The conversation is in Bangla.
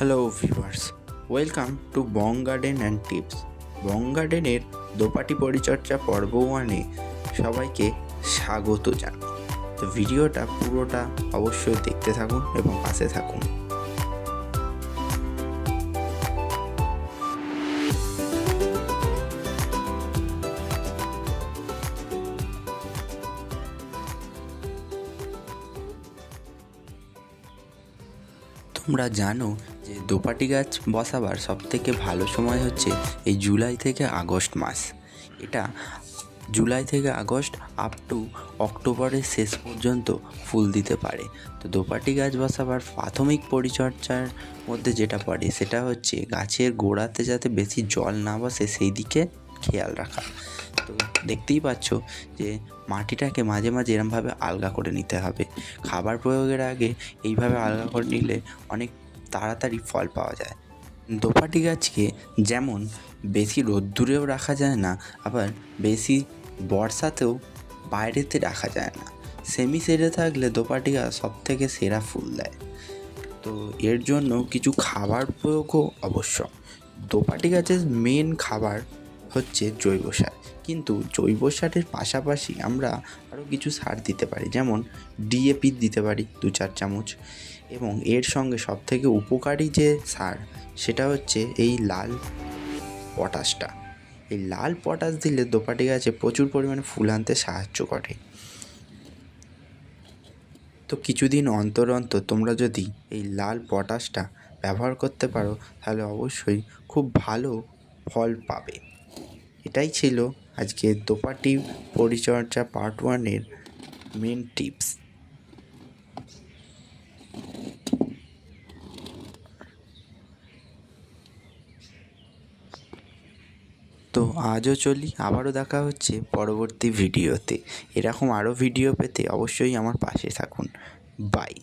Hello viewers welcome to Bong Garden and tips Bong গার্ডেনের দোপাটি পরিচর্যা পর্ব ওয়ানে সবাইকে স্বাগত জানাই। তো ভিডিওটা পুরোটা অবশ্যই দেখতে থাকুন এবং পাশে থাকুন। তোমরা জানো যে দোপাটি গাছ বসাবার সবথেকে ভালো সময় হচ্ছে এই জুলাই থেকে আগস্ট মাস। এটা জুলাই থেকে আগস্ট আপ টু অক্টোবরের শেষ পর্যন্ত ফুল দিতে পারে। তো দোপাটি গাছ বসাবার প্রাথমিক পরিচর্যার মধ্যে যেটা পড়ে, সেটা হচ্ছে গাছের গোড়াতে যাতে বেশি জল না বসে, সেই দিকে খেয়াল রাখা। তো দেখতেই পাচ্ছ যে মাটিটাকে মাঝে মাঝে এরমভাবে আলগা করে নিতে হবে। খাবার প্রয়োগের আগে এইভাবে আলগা করে নিলে অনেক তাড়াতাড়ি ফল পাওয়া যায়। দোপাটি গাছকে যেমন বেশি রোদ্দুরেও রাখা যায় না, আবার বেশি বর্ষাতেও বাইরেতে রাখা যায় না। সেমি সেরে থাকলে দোপাটি গাছ সব থেকে সেরা ফুল দেয়। তো এর জন্য কিছু খাবার প্রয়োগও আবশ্যক দোপাটি গাছের মেন খাবার হচ্ছে জৈব সার। কিন্তু জৈব সারের পাশাপাশি আমরা আরও কিছু সার দিতে পারি। যেমন ডিএপি দিতে পারি দু চার চামচ। এবং এর সঙ্গে সবথেকে উপকারী যে সার, সেটা হচ্ছে এই লাল পটাশটা। এই লাল পটাশ দিলে দোপাটি গাছে প্রচুর পরিমাণে ফুল আনতে সাহায্য করে। তো কিছুদিন অন্তর অন্তর তোমরা যদি এই লাল পটাশটা ব্যবহার করতে পারো, তাহলে অবশ্যই খুব ভালো ফল পাবে। এটাই ছিল আজকে দোপাটি পরিচর্যা পার্ট ওয়ানের মেন টিপস তো আজও চলি, আবারও দেখা হচ্ছে পরবর্তী ভিডিওতে। এরকম আরও ভিডিও পেতে অবশ্যই আমার পাশে থাকুন। বাই।